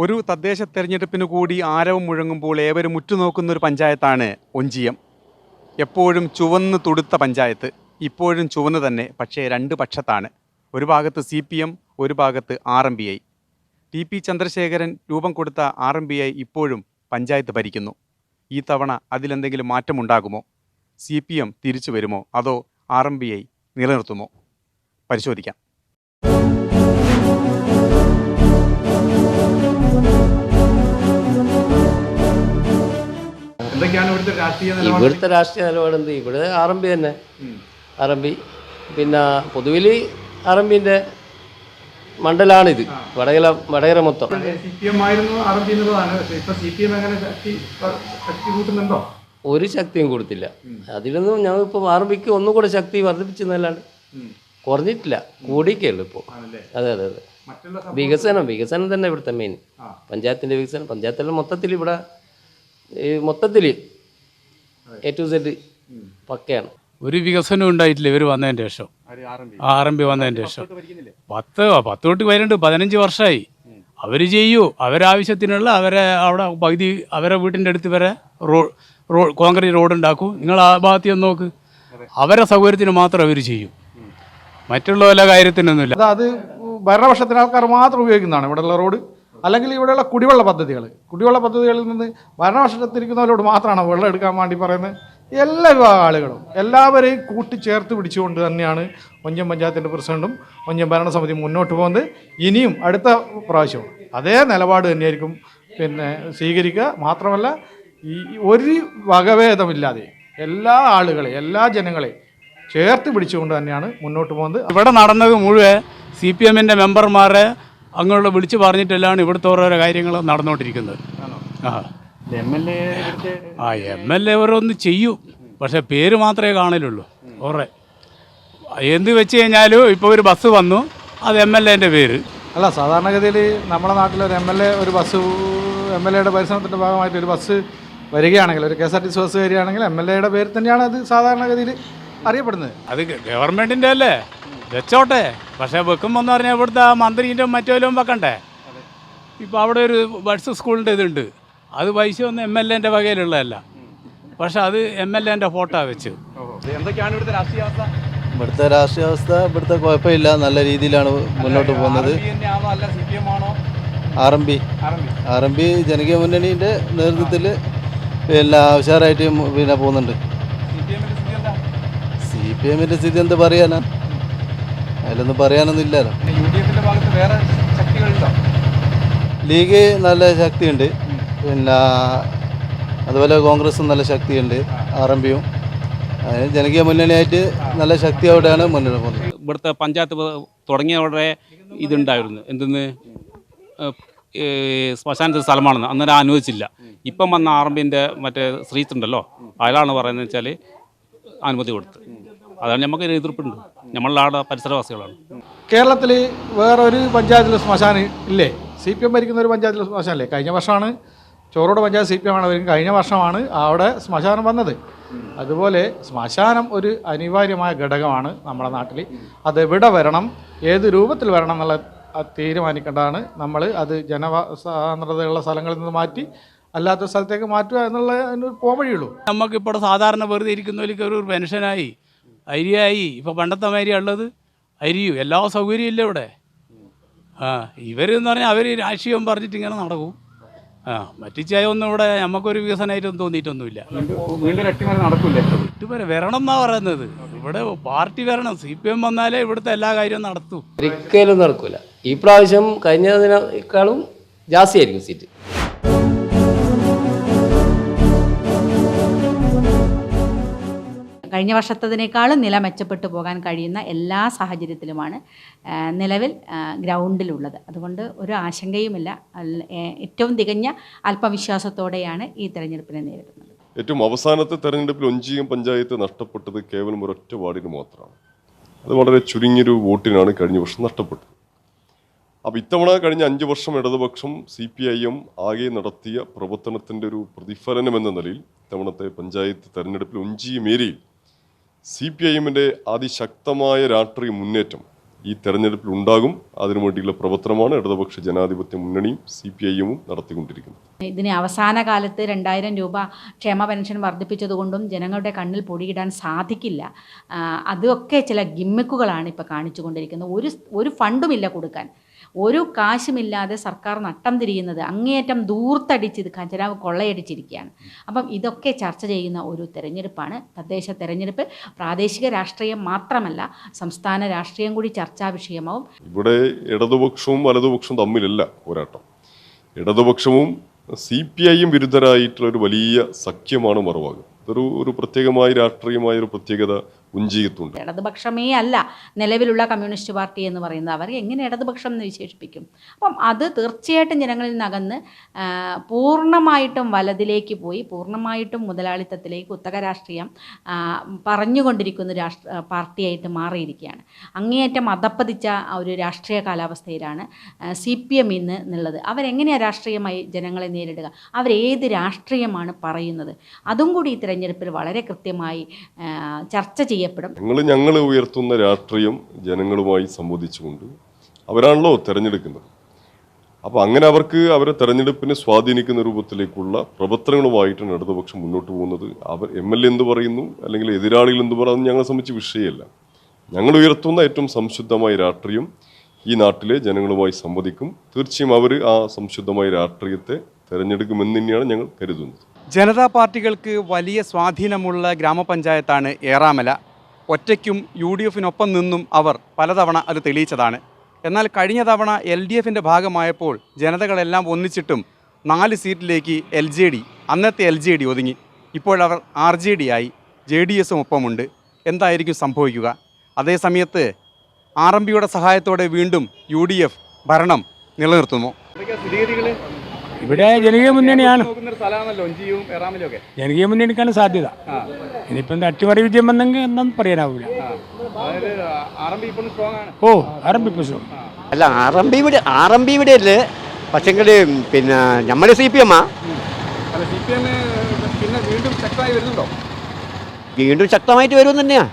ഒരു തദ്ദേശ തെരഞ്ഞെടുപ്പിന് കൂടി ആരവം മുഴങ്ങുമ്പോൾ ഏവരും ഉറ്റുനോക്കുന്ന ഒരു പഞ്ചായത്താണ് ഒഞ്ചിയം. എപ്പോഴും ചുവന്ന് തുടുത്ത പഞ്ചായത്ത്. ഇപ്പോഴും ചുവന്ന് തന്നെ പക്ഷേ രണ്ട് പക്ഷത്താണ്. ഒരു ഭാഗത്ത് സി പി എം ഒരു ഭാഗത്ത് R M P I. T P Chandrasekharan രൂപം കൊടുത്ത ആർ എം ബി ഐ ഇപ്പോഴും പഞ്ചായത്ത് ഭരിക്കുന്നു. ഈ തവണ അതിലെന്തെങ്കിലും മാറ്റമുണ്ടാകുമോ? സി പി എം തിരിച്ചു വരുമോ? അതോ ആർ എം ബി ഐ നിലനിർത്തുമോ? പരിശോധിക്കാം. എന്തൊക്കെയാണ് ഇവിടുത്തെ രാഷ്ട്രീയ ഇവിടുത്തെ രാഷ്ട്രീയ നിലപാട് എന്ത്? ഇവിടെ ആർ എം പി തന്നെ. ആർ എം പി പിന്നെ പൊതുവിൽ ആർ എം പിന്റെ മണ്ഡലാണിത് വടകര വടകര മൊത്തം. സി പി എം ആയിരുന്നു ആർ എം പി എന്നുള്ളതാണ്. പക്ഷേ ഇപ്പൊ സി പി എം എങ്ങനെ ശക്തി ശക്തി കൂട്ടുന്നുണ്ടോ? ഒരു ശക്തിയും കൊടുത്തില്ല. അതിലൊന്നും ഞങ്ങളിപ്പോൾ ആർ എം പിക്ക് ഒന്നും കൂടെ ശക്തി വർദ്ധിപ്പിച്ചെന്നല്ലാണ്ട് കുറഞ്ഞിട്ടില്ല. കൂടിക്കേ ഇപ്പോ. ഇപ്പോൾ അതെ അതെ അതെ. വികസനം വികസനം തന്നെ ഇവിടുത്തെ മെയിൻ പഞ്ചായത്തിന്റെ പഞ്ചായത്തിന്റെ വികസനം പഞ്ചായത്തിലെ മൊത്തത്തിൽ ഇവിടെ മൊത്തത്തിൽ എ ടു സെഡ് പക്കയാണ്. ഒരു വികസനം ഉണ്ടായിട്ടില്ല ഇവർ വന്നതിന്റെ ശേഷം. ആർ എം പി വന്നതിന് ശേഷം. പത്ത് പത്ത് തൊട്ട് വരുന്നുണ്ട് പതിനഞ്ച് വർഷമായി. അവർ ചെയ്യൂ. അവരാവശ്യത്തിനുള്ള അവരെ അവിടെ പകുതി അവരെ വീട്ടിന്റെ അടുത്ത് വരെ റോഡ് റോ കോൺക്രീറ്റ് റോഡ് ഉണ്ടാക്കും. നിങ്ങൾ ആ ഭാഗത്ത് നോക്ക്. അവരെ സൗകര്യത്തിന് മാത്രം അവർ ചെയ്യും. മറ്റുള്ള വല്ല കാര്യത്തിനൊന്നുമില്ല. അത് അത് ഭരണപക്ഷത്തിന് ആൾക്കാർ മാത്രം ഉപയോഗിക്കുന്നതാണ് ഇവിടെയുള്ള റോഡ്. അല്ലെങ്കിൽ ഇവിടെയുള്ള കുടിവെള്ള പദ്ധതികൾ. കുടിവെള്ള പദ്ധതികളിൽ നിന്ന് ഭരണപക്ഷത്തിരിക്കുന്നവരോട് മാത്രമാണ് വെള്ളം എടുക്കാൻ വേണ്ടി പറയുന്നത്. എല്ലാ വിഭാഗം ആളുകളും എല്ലാവരെയും കൂട്ടിച്ചേർത്ത് പിടിച്ചുകൊണ്ട് തന്നെയാണ് ഒഞ്ചം പഞ്ചായത്തിന്റെ പ്രസിഡന്റും ഒഞ്ചം ഭരണസമിതി മുന്നോട്ട് പോകുന്നത്. ഇനിയും അടുത്ത പ്രാവശ്യം അതേ നിലപാട് തന്നെയായിരിക്കും പിന്നെ സ്വീകരിക്കുക. മാത്രമല്ല ഈ ഒരു വകഭേദമില്ലാതെ എല്ലാ ആളുകളെ എല്ലാ ജനങ്ങളെ ചേർത്ത് പിടിച്ചുകൊണ്ട് തന്നെയാണ് മുന്നോട്ട് പോകുന്നത്. ഇവിടെ നടന്നത് മുഴുവൻ സി പി എമ്മിന്റെ മെമ്പർമാരെ അങ്ങോട്ട് വിളിച്ചു പറഞ്ഞിട്ടെല്ലാം ഇവിടുത്തെ ഓരോ കാര്യങ്ങൾ നടന്നുകൊണ്ടിരിക്കുന്നത്. ആ എം എൽ എ ഇവിടുത്തെ ആ എം എൽ എ ഓരോന്ന് ചെയ്യും. പക്ഷെ പേര് മാത്രമേ കാണലുള്ളൂ. ഓറെ. എന്ത് വെച്ച് കഴിഞ്ഞാലും ഇപ്പോൾ ഒരു ബസ് വന്നു. അത് എം എൽ എന്റെ പേര്. അല്ല സാധാരണഗതിയിൽ നമ്മുടെ നാട്ടിൽ ഒരു എം എൽ എ ഒരു ബസ് എം എൽ എയുടെ പരിശ്രമത്തിന്റെ ഭാഗമായിട്ട് ഒരു ബസ് വരികയാണെങ്കിൽ ഒരു K S R T C bus വരികയാണെങ്കിൽ എം എൽ എയുടെ പേര് തന്നെയാണ് അത് സാധാരണഗതിയിൽ അറിയപ്പെടുന്നത്. അത് ഗവൺമെന്റിന്റെ അല്ലേ? വെച്ചോട്ടെ. പക്ഷേ വെക്കുമ്പോൾ എന്ന് പറഞ്ഞാൽ ഇവിടുത്തെ മന്ത്രിന്റെ മറ്റേലും വെക്കണ്ടേ? ഇപ്പോൾ അവിടെ ഒരു ബഡ്സ് സ്കൂളിന്റെ ഇതുണ്ട്. അത് പൈസ ഒന്നും എം എൽ എന്റെ വകയിലുള്ളതല്ല. പക്ഷെ അത് എം എൽ എന്റെ ഫോട്ടോ വെച്ച്. എന്തൊക്കെയാണ് ഇവിടുത്തെ രാഷ്ട്രീയ അവസ്ഥ? ഇവിടുത്തെ രാഷ്ട്രീയ അവസ്ഥ ഇവിടുത്തെ കുഴപ്പമില്ല. നല്ല രീതിയിലാണ് മുന്നോട്ട് പോകുന്നത്. R M P R M P ജനകീയ മുന്നണിന്റെ നേതൃത്വത്തിൽ പിന്നെ ഉഷാറായിട്ട് പിന്നെ പോകുന്നുണ്ട്. സി പി എമ്മിന്റെ സ്ഥിതി എന്താ? പറയാനാണ് എമ്മിന്റെ സ്ഥിതി എന്ത് പറയാനാ? അതിലൊന്നും പറയാനൊന്നും ഇല്ലല്ലോ യു ഡി എഫിന്റെ ഭാഗത്ത് വേറെ ശക്തികളുണ്ടോ? ലീഗ് നല്ല ശക്തിയുണ്ട്. പിന്നെ അതുപോലെ കോൺഗ്രസും നല്ല ശക്തിയുണ്ട്. ആർ എം പിയും അതിന് ജനകീയ മുന്നണിയായിട്ട് നല്ല ശക്തി അവിടെയാണ് മുന്നോട്ട് പോകുന്നത്. ഇവിടുത്തെ പഞ്ചായത്ത് തുടങ്ങിയ അവിടെ ഇതുണ്ടായിരുന്നു. എന്തെന്ന്? ഏ, ശ്മശാനത്തെ സ്ഥലമാണെന്ന് അന്നേരം അനുവദിച്ചില്ല. ഇപ്പം വന്ന ആർമിന്റെ മറ്റേ സ്ത്രീത്തുണ്ടല്ലോ അയാളാണ് പറയുന്നത് വെച്ചാൽ അനുമതി കൊടുത്ത്. അതാണ് നമുക്ക് ഒരു എതിർപ്പുണ്ട് നമ്മളുടെ പരിസരവാസികളാണ്. കേരളത്തിൽ വേറൊരു പഞ്ചായത്തിൽ ശ്മശാനം ഇല്ലേ? സി പി എം ഭരിക്കുന്ന ഒരു പഞ്ചായത്തിൽ ശ്മശാനല്ലേ? കഴിഞ്ഞ വർഷമാണ് Chorode panchayat C P M ആണ് വരുന്നത് കഴിഞ്ഞ വർഷമാണ് അവിടെ ശ്മശാനം വന്നത്. അതുപോലെ ശ്മശാനം ഒരു അനിവാര്യമായ ഘടകമാണ് നമ്മുടെ നാട്ടിൽ അത് എവിടെ വരണം ഏത് രൂപത്തിൽ വരണം എന്നുള്ള തീരുമാനിക്കേണ്ടതാണ്. നമ്മൾ അത് ജനസാന്ദ്രതയുള്ള സ്ഥലങ്ങളിൽ നിന്ന് മാറ്റി അല്ലാത്ത സ്ഥലത്തേക്ക് മാറ്റുക എന്നുള്ള പോവഴിയുള്ളൂ നമുക്കിപ്പോൾ സാധാരണ വെറുതെ ഇരിക്കുന്നവർക്ക് ഒരു പെൻഷനായി അരിയായി. ഇപ്പോൾ പണ്ടത്തെ മാതിരി ഉള്ളത്? അരിയും. എല്ലാ സൗകര്യവും ഇല്ല ഇവിടെ. ആ ഇവരെന്ന് പറഞ്ഞാൽ അവർ രാഷ്ട്രീയം പറഞ്ഞിട്ട് ഇങ്ങനെ നടക്കും. ആ മറ്റിച്ചായ ഒന്നും ഇവിടെ നമുക്കൊരു വികസനമായിട്ടൊന്നും തോന്നിയിട്ടൊന്നുമില്ല. ഇതുവരെ വരണം എന്നാ പറയുന്നത്. ഇവിടെ പാർട്ടി വരണം. സി പി എം വന്നാലേ ഇവിടുത്തെ എല്ലാ കാര്യവും നടത്തൂ. ഒരിക്കലും നടക്കൂല. ഈ പ്രാവശ്യം കഴിഞ്ഞതിനേക്കാളും ജാസ്തിയായിരിക്കും സീറ്റ്. കഴിഞ്ഞ വർഷത്തതിനേക്കാളും നില മെച്ചപ്പെട്ടു പോകാൻ കഴിയുന്ന എല്ലാ സാഹചര്യത്തിലുമാണ് നിലവിൽ ഗ്രൗണ്ടിലുള്ളത്. അതുകൊണ്ട് ഒരു ആശങ്കയുമില്ല. ഏറ്റവും തികഞ്ഞ അല്പവിശ്വാസത്തോടെയാണ് ഈ തെരഞ്ഞെടുപ്പിനെ നേരിടുന്നത്. ഏറ്റവും അവസാനത്തെ തെരഞ്ഞെടുപ്പിൽ ഒഞ്ചിയും പഞ്ചായത്ത് നഷ്ടപ്പെട്ടത് കേവലം ഒരൊറ്റ വാർഡിന് മാത്രമാണ്. അത് വളരെ ചുരുങ്ങിയൊരു വോട്ടിനാണ് കഴിഞ്ഞ വർഷം നഷ്ടപ്പെട്ടത്. അപ്പോൾ ഇത്തവണ കഴിഞ്ഞ അഞ്ച് വർഷം ഇടതുപക്ഷം സി പി ഐ എം ആകെ നടത്തിയ പ്രവർത്തനത്തിന്റെ ഒരു പ്രതിഫലനം എന്ന നിലയിൽ ഇത്തവണത്തെ പഞ്ചായത്ത് തെരഞ്ഞെടുപ്പിൽ ഒഞ്ചിയും ഏരിയയിൽ സി പി ഐ എമ്മിന്റെ അതിശക്തമായ രാഷ്ട്രീയ മുന്നേറ്റം ഈ തെരഞ്ഞെടുപ്പിൽ ഉണ്ടാകും. അതിനു വേണ്ടിയുള്ള പ്രവർത്തനമാണ് ഇടതുപക്ഷ ജനാധിപത്യ മുന്നണിയും സി പി ഐ നടത്തിക്കൊണ്ടിരിക്കുന്നത്. ഇതിന് അവസാന കാലത്ത് രണ്ടായിരം രൂപ ക്ഷേമ പെൻഷൻ വർദ്ധിപ്പിച്ചതുകൊണ്ടും ജനങ്ങളുടെ കണ്ണിൽ പൊടിയിടാൻ സാധിക്കില്ല. അതൊക്കെ ചില ഗിമ്മിക്കുകളാണ് ഇപ്പോൾ കാണിച്ചു കൊണ്ടിരിക്കുന്നത് ഒരു ഒരു ഫണ്ടുമില്ല കൊടുക്കാൻ. ഒരു കാശുമില്ലാതെ സർക്കാർ നട്ടം തിരിയുന്നത് അങ്ങേയറ്റം ദൂർത്തടിച്ച് ഇത് ഖജനാവ് കൊള്ളയടിച്ചിരിക്കുകയാണ്. അപ്പം ഇതൊക്കെ ചർച്ച ചെയ്യുന്ന ഒരു തെരഞ്ഞെടുപ്പാണ്. തദ്ദേശ തെരഞ്ഞെടുപ്പ് പ്രാദേശിക രാഷ്ട്രീയം മാത്രമല്ല സംസ്ഥാന രാഷ്ട്രീയം കൂടി ചർച്ചാ വിഷയമാവും. ഇവിടെ ഇടതുപക്ഷവും വലതുപക്ഷവും തമ്മിലല്ല പോരാട്ടം. ഇടതുപക്ഷവും സി പി ഐയും വിരുദ്ധരായിട്ടുള്ള ഒരു വലിയ സഖ്യമാണ് മറുഭാഗം. ഇതൊരു ഒരു പ്രത്യേകമായ രാഷ്ട്രീയമായ ഒരു പ്രത്യേകത ഉഞ്ചിയത്തുണ്ട് ഇടതുപക്ഷമേ അല്ല നിലവിലുള്ള കമ്മ്യൂണിസ്റ്റ് പാർട്ടി എന്ന് പറയുന്നത് അവർ എങ്ങനെ ഇടതുപക്ഷം എന്ന് വിശേഷിപ്പിക്കും. അപ്പം അത് തീർച്ചയായിട്ടും ജനങ്ങളിൽ നിന്നകന്ന് പൂർണമായിട്ടും വലതിലേക്ക് പോയി പൂർണമായിട്ടും മുതലാളിത്തത്തിലേക്ക് കുത്തക രാഷ്ട്രീയം പറഞ്ഞുകൊണ്ടിരിക്കുന്ന രാഷ്ട്ര പാർട്ടിയായിട്ട് മാറിയിരിക്കുകയാണ്. അങ്ങേയറ്റം അധപ്പതിച്ച ഒരു രാഷ്ട്രീയ കാലാവസ്ഥയിലാണ് സി പി എം ഇന്ന് എന്നുള്ളത് അവരെങ്ങനെയാണ് രാഷ്ട്രീയമായി ജനങ്ങളെ നേരിടുക? അവരേത് രാഷ്ട്രീയമാണ് പറയുന്നത്? അതും കൂടി ഈ തിരഞ്ഞെടുപ്പിൽ വളരെ കൃത്യമായി ചർച്ച ചർച്ച ചെയ്യപ്പെടും. ഞങ്ങൾ ഞങ്ങൾ ഉയർത്തുന്ന രാഷ്ട്രീയം ജനങ്ങളുമായി സംവദിച്ചുകൊണ്ട് അവരാണല്ലോ തിരഞ്ഞെടുക്കുന്നത്. അപ്പോൾ അങ്ങനെ അവർക്ക് അവരെ തെരഞ്ഞെടുപ്പിനെ സ്വാധീനിക്കുന്ന രൂപത്തിലേക്കുള്ള പ്രവർത്തനങ്ങളുമായിട്ടാണ് ഇടതുപക്ഷം മുന്നോട്ട് പോകുന്നത് അവർ എം എൽ എ എന്ത് പറയുന്നു അല്ലെങ്കിൽ എതിരാളികൾ എന്ത് പറയുന്നു ഞങ്ങളെ സംബന്ധിച്ച് വിഷയമല്ല. ഞങ്ങൾ ഉയർത്തുന്ന ഏറ്റവും സംശുദ്ധമായ രാഷ്ട്രീയം ഈ നാട്ടിലെ ജനങ്ങളുമായി സംവദിക്കും. തീർച്ചയായും അവർ ആ സംശുദ്ധമായ രാഷ്ട്രീയത്തെ തിരഞ്ഞെടുക്കുമെന്ന് തന്നെയാണ് ഞങ്ങൾ കരുതുന്നത്. ജനതാ പാർട്ടികൾക്ക് വലിയ സ്വാധീനമുള്ള ഗ്രാമപഞ്ചായത്താണ് ഏറാമല. ഒറ്റയ്ക്കും യു ഡി എഫിനൊപ്പം നിന്നും അവർ പലതവണ അത് തെളിയിച്ചതാണ്. എന്നാൽ കഴിഞ്ഞ തവണ എൽ ഡി എഫിന്റെ ഭാഗമായപ്പോൾ ജനതകളെല്ലാം ഒന്നിച്ചിട്ടും നാല് സീറ്റിലേക്ക് എൽ ജെ ഡി അന്നത്തെ എൽ ജെ ഡി ഒതുങ്ങി. ഇപ്പോഴവർ ആർ ജെ ഡി ആയി ജെ ഡി എസും ഒപ്പമുണ്ട്. എന്തായിരിക്കും സംഭവിക്കുക? അതേസമയത്ത് ആർ എം പിയുടെ സഹായത്തോടെ വീണ്ടും യു ഡി എഫ് ഭരണം നിലനിർത്തുന്നു ഇവിടെ ജനകീയ മുന്നണിയാണ് ജനകീയ മുന്നണിക്കാണ് സാധ്യത. ഇനിയിപ്പം അട്ടിമറി വിജയം വന്നെങ്കിൽ എന്നൊന്നും പറയാനാവില്ല ആർ എം പി ഓ ആരംഭിപ്പോ അല്ല ആർ എം പി ഇവിടെ ആർ എം പി ഇവിടെ അല്ലേ? പക്ഷെങ്കിൽ പിന്നെ നമ്മുടെ സി പി എമ്മാ വീണ്ടും ശക്തമായിട്ട് വരും തന്നെയാ.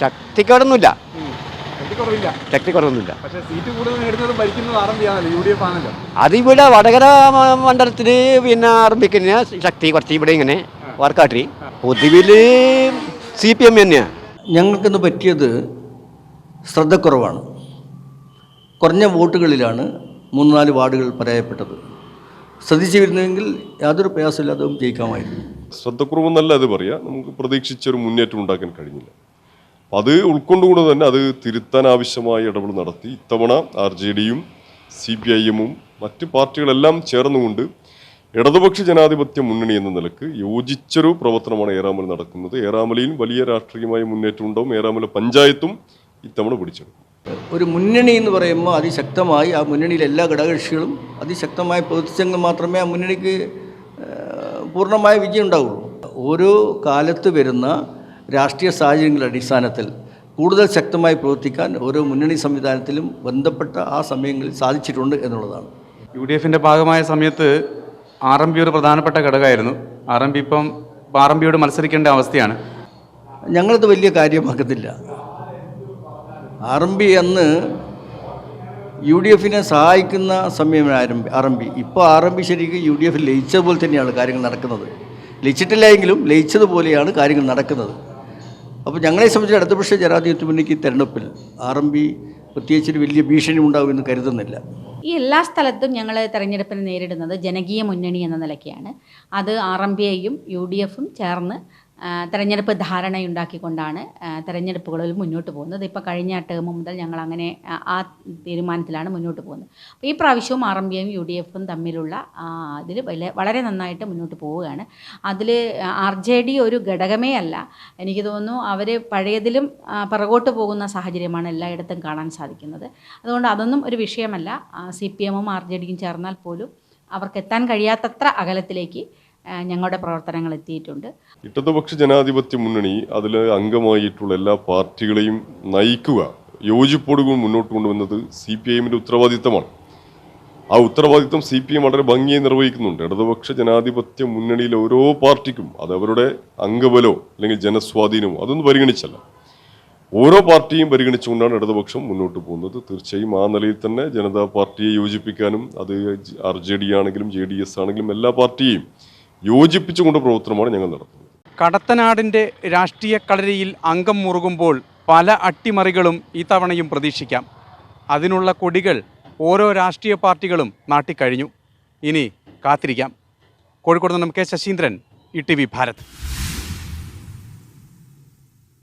ശക്തിക്കടൊന്നുമില്ല കുറവില്ല ശക്തി കുറവൊന്നുമില്ല പക്ഷേ സീറ്റ് കൂടുതൽ നേടുന്നതും ഭരിക്കുന്നത് ആർ എം പി ആണല്ലോ യു ഡി എഫ് ആണല്ലോ. അതിവിടെ വടകര മണ്ഡലത്തിൽ പിന്നെ തന്നെയാ ശക്തി കുറച്ച് ഇവിടെ ഇങ്ങനെ വർക്കാട്ടി പൊതുവിൽ സി പി എം തന്നെയാ. ഞങ്ങൾക്കിന്ന് പറ്റിയത് ശ്രദ്ധക്കുറവാണ്. കുറഞ്ഞ വോട്ടുകളിലാണ് മൂന്ന് നാല് വാർഡുകൾ പരാജയപ്പെട്ടത്. ശ്രദ്ധിച്ചു വരുന്നെങ്കിൽ യാതൊരു പ്രയാസമില്ലാത്തതും ജയിക്കാമായിരുന്നു. ശ്രദ്ധക്കുറവെന്നല്ല അത് പറയാം. നമുക്ക് പ്രതീക്ഷിച്ചൊരു മുന്നേറ്റം ഉണ്ടാക്കാൻ കഴിഞ്ഞില്ല. അത് ഉൾക്കൊണ്ടുകൊണ്ട് തന്നെ അത് തിരുത്താൻ ആവശ്യമായ ഇടപെടൽ നടത്തി. ഇത്തവണ ആർ ജെ ഡിയും സി പി ഐ എമ്മും മറ്റ് പാർട്ടികളെല്ലാം ചേർന്നുകൊണ്ട് ഇടതുപക്ഷ ജനാധിപത്യ മുന്നണി എന്ന നിലയ്ക്ക് യോജിച്ചൊരു പ്രവർത്തനമാണ് ഏറാമല നടക്കുന്നത്. ഏറാമലയിൽ വലിയ രാഷ്ട്രീയമായ മുന്നേറ്റം ഉണ്ടാവും. ഏറാമല പഞ്ചായത്തും ഇത്തവണ പിടിച്ചെടുക്കും. ഒരു മുന്നണി എന്ന് പറയുമ്പോൾ അതിശക്തമായി ആ മുന്നണിയിലെ എല്ലാ ഘടകകക്ഷികളും അതിശക്തമായി പ്രവർത്തിച്ചെങ്കിൽ മാത്രമേ ആ മുന്നണിക്ക് പൂർണമായ വിജയം ഉണ്ടാവുള്ളൂ. ഓരോ കാലത്ത് വരുന്ന രാഷ്ട്രീയ സാഹചര്യങ്ങളുടെ അടിസ്ഥാനത്തിൽ കൂടുതൽ ശക്തമായി പ്രവർത്തിക്കാൻ ഓരോ മുന്നണി സംവിധാനത്തിലും ബന്ധപ്പെട്ട ആ സമയങ്ങളിൽ സാധിച്ചിട്ടുണ്ട് എന്നുള്ളതാണ്. യു ഡി എഫിന്റെ ഭാഗമായ സമയത്ത് ആർ എം പി ഒരു പ്രധാനപ്പെട്ട ഘടകമായിരുന്നു. ആർ എം പി ഇപ്പം ആർ എം പിയോട് മത്സരിക്കേണ്ട അവസ്ഥയാണ്. ഞങ്ങളത് വലിയ കാര്യമാക്കത്തില്ല ആർ എം പി അന്ന് യു ഡി എഫിനെ സഹായിക്കുന്ന സമയമാണ് R M P R M P ഇപ്പോൾ ആർ എം പി ശരിക്കും യു ഡി എഫിൽ ലയിച്ചതുപോലെ തന്നെയാണ് കാര്യങ്ങൾ നടക്കുന്നത്. ലയിച്ചിട്ടില്ല എങ്കിലും ലയിച്ചതുപോലെയാണ് കാര്യങ്ങൾ നടക്കുന്നത്. അപ്പോൾ ഞങ്ങളെ സംബന്ധിച്ച് ഇടതുപക്ഷ ജനാധിപത്യ മുന്നണിക്ക് തെരഞ്ഞെടുപ്പിൽ ആർ എം പി പ്രത്യേകിച്ചൊരു വലിയ ഭീഷണി ഉണ്ടാകുമെന്ന് കരുതുന്നില്ല. ഈ എല്ലാ സ്ഥലത്തും ഞങ്ങൾ തെരഞ്ഞെടുപ്പിനെ നേരിടുന്നത് ജനകീയ മുന്നണി എന്ന നിലയ്ക്കാണ്. അത് ആർ എം പി ഐയും യു ഡി എഫും ചേർന്ന് തെരഞ്ഞെടുപ്പ് ധാരണയുണ്ടാക്കിക്കൊണ്ടാണ് തെരഞ്ഞെടുപ്പുകളിൽ മുന്നോട്ട് പോകുന്നത്. ഇപ്പോൾ കഴിഞ്ഞ ടേം മുതൽ ഞങ്ങൾ അങ്ങനെ ആ, തീരുമാനത്തിലാണ് മുന്നോട്ട് പോകുന്നത്. അപ്പോൾ ഈ പ്രാവശ്യവും ആർ എം പിയും യു ഡി എഫും തമ്മിലുള്ള ഇതിൽ വളരെ നന്നായിട്ട് മുന്നോട്ട് പോവുകയാണ്. അതിൽ ആർ ജെ ഡി ഒരു ഘടകമേ അല്ല. എനിക്ക് തോന്നുന്നു അവർ പഴയതിലും പിറകോട്ട് പോകുന്ന സാഹചര്യമാണ് എല്ലായിടത്തും കാണാൻ സാധിക്കുന്നത്. അതുകൊണ്ട് അതൊന്നും ഒരു വിഷയമല്ല. സി പി എമ്മും ആർ ജെ ഡിയും ചേർന്നാൽ പോലും അവർക്ക് എത്താൻ കഴിയാത്തത്ര അകലത്തിലേക്ക് ഞങ്ങളുടെ പ്രവർത്തനങ്ങൾ എത്തിയിട്ടുണ്ട്. ഇടതുപക്ഷ ജനാധിപത്യ മുന്നണി അതിൽ അംഗമായിട്ടുള്ള എല്ലാ പാർട്ടികളെയും നയിക്കുക യോജിപ്പോടുകൂടി മുന്നോട്ട് കൊണ്ടുവന്നത് സി പി ഐഎമ്മിന്റെ ഉത്തരവാദിത്തമാണ്. ആ ഉത്തരവാദിത്തം സി പി എം വളരെ ഭംഗിയായി നിർവഹിക്കുന്നുണ്ട്. ഇടതുപക്ഷ ജനാധിപത്യ മുന്നണിയിലെ ഓരോ പാർട്ടിക്കും അത് അവരുടെ അംഗബലോ അല്ലെങ്കിൽ ജനസ്വാധീനമോ അതൊന്നും പരിഗണിച്ചല്ല. ഓരോ പാർട്ടിയും പരിഗണിച്ചുകൊണ്ടാണ് ഇടതുപക്ഷം മുന്നോട്ട് പോകുന്നത്. തീർച്ചയായും ആ നിലയിൽ തന്നെ ജനതാ പാർട്ടിയെ യോജിപ്പിക്കാനും അത് ആർ ജെ ഡി ആണെങ്കിലും ജെ ഡി എസ് ആണെങ്കിലും എല്ലാ പാർട്ടിയെയും യോജിപ്പിച്ചുകൊണ്ട് പ്രവർത്തനമാണ് ഞങ്ങൾ നടത്തുന്നത്. കടത്തനാടിന്റെ രാഷ്ട്രീയ കളരിയിൽ അംഗം മുറുകുമ്പോൾ പല അട്ടിമറികളും ഈ തവണയും പ്രതീക്ഷിക്കാം. അതിനുള്ള കൊടികൾ ഓരോ രാഷ്ട്രീയ പാർട്ടികളും നാട്ടിക്കഴിഞ്ഞു. ഇനി കാത്തിരിക്കാം. കോഴിക്കോട് നിന്നും K Sasindran E T V Bharat.